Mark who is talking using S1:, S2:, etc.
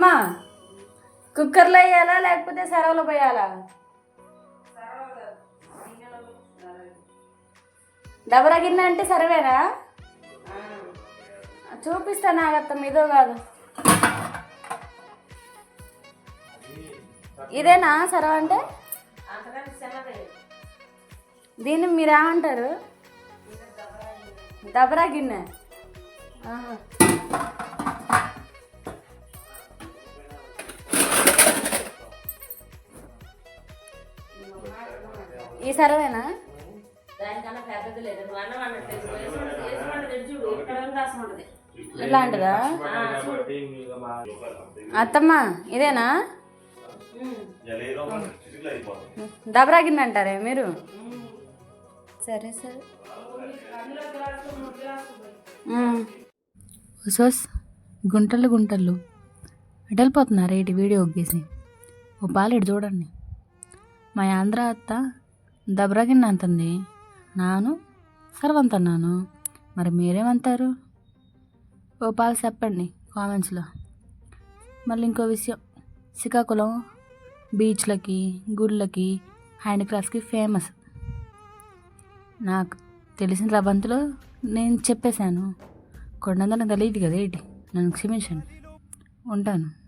S1: అమ్మా కుక్కర్లో వేయాలా లేకపోతే సరవలో పోయాలా? డబరా గిన్నె అంటే సర్వేనా? చూపిస్తా నాగత్తం ఇదో కాదు. ఇదేనా సరవ అంటే? దీన్ని మీరేమంటారు డబరా దబరా గిన్నె. ఈ సరవేనా?
S2: దానికన్నా పెద్దది లేదు. అన్నం చూడు ఇక్కడ ఉంటుంది
S1: ఇలాంటిదా అత్తమ్మ ఇదేనా? దబరా గిన్నె అంటారే మీరు? సరే సరే.
S3: సోస్ గుంటలు గుంటలు. ఎటలిపోతున్నారు ఇటు వీడియో ఒగ్గేసి ఓ పాలేడు చూడండి. మా ఆంధ్ర అత్త దబ్రాగిన్న అంటుంది నాను? సర్వంతన్నాను. మరి మీరేమంటారు ఓ పాలు చెప్పండి కామెంట్స్లో. మళ్ళీ ఇంకో విషయం. శ్రీకాకుళం బీచ్లకి గుళ్ళకి హ్యాండిక్రాఫ్ట్స్కి ఫేమస్. నాకు తెలిసిన రవంతులో నేను చెప్పేశాను. కొండందరం తెలియదు కదా ఏంటి? నన్ను క్షమించండి. ఉంటాను.